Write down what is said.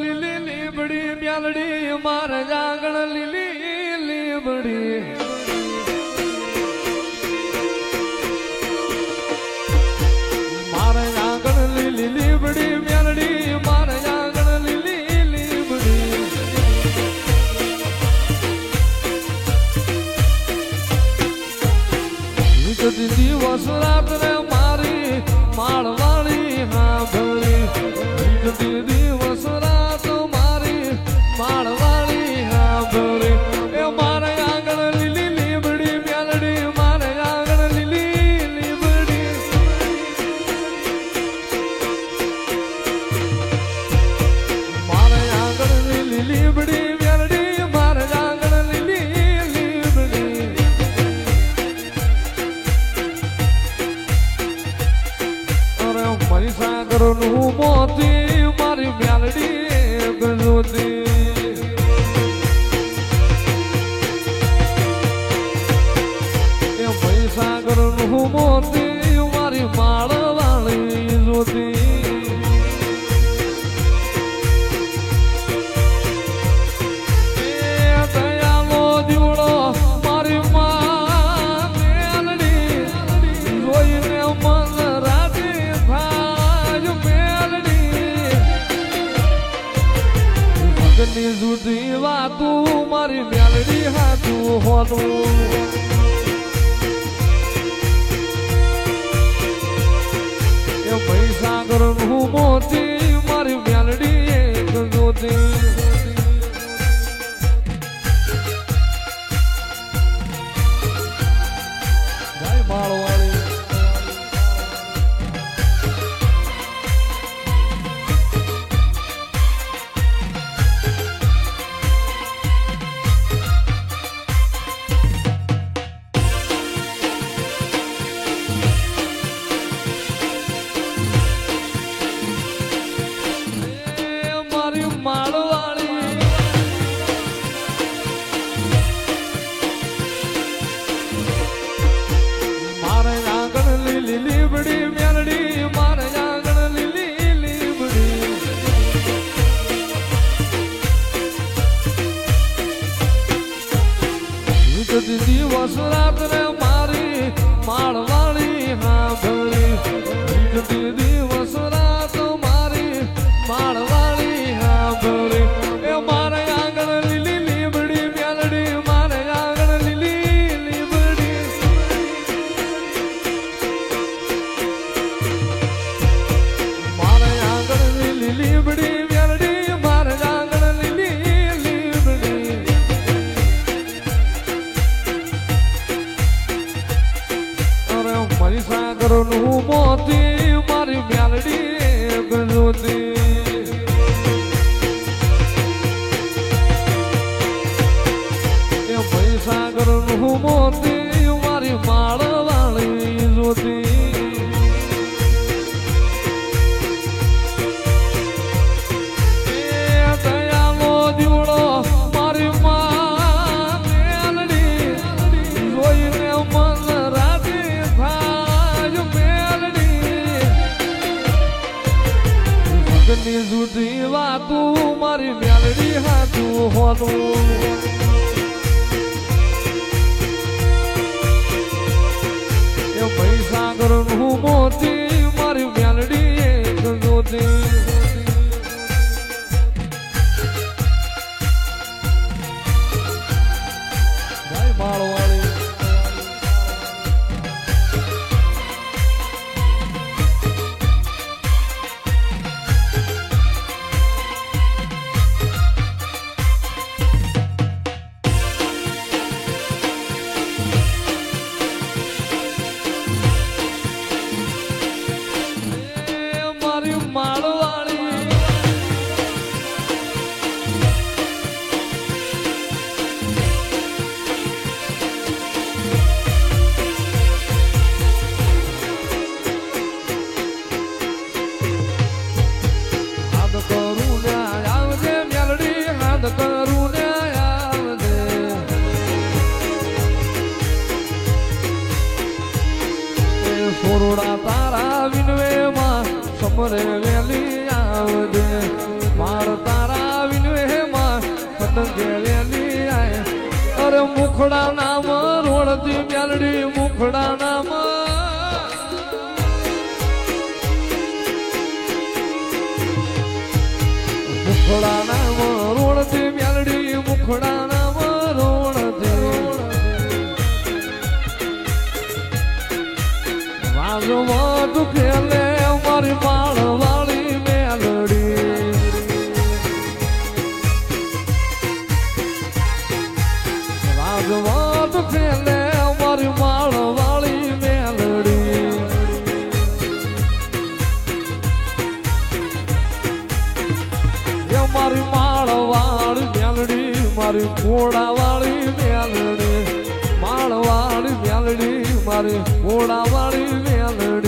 લીલી લીબડી બ્યાલડી માર જાગણ લીલી લીબડી. માર જાગણ લીલી લીબડી બ્યાલડી માર જાગણ લીલી લીબડી. વિસતી માળવાળી હા ભરી નું મોતી મારી મ્યાલડી ગજોતી એ ભાઈ સાગર મોતી મારી જુદી વાતું મારી મેલડી હાતું. હોનું એ ભાઈ સાગર હું મોતી મારી Meldi Just let it see. 我不。અમરે વેલી આવજે. માર તારા વિનવે માં પતંગે વેલી આય. અરે મુખડા નામ રોડતી મ્યાલડી મુખડા નામ. મુખડા નામ રોડતી રાજમાં ખેલે મારી માળ વાળી મેલડી. એ મારી માળ વાળી મેલડી, મારી મારી ઘોડા વાળી મેલડી.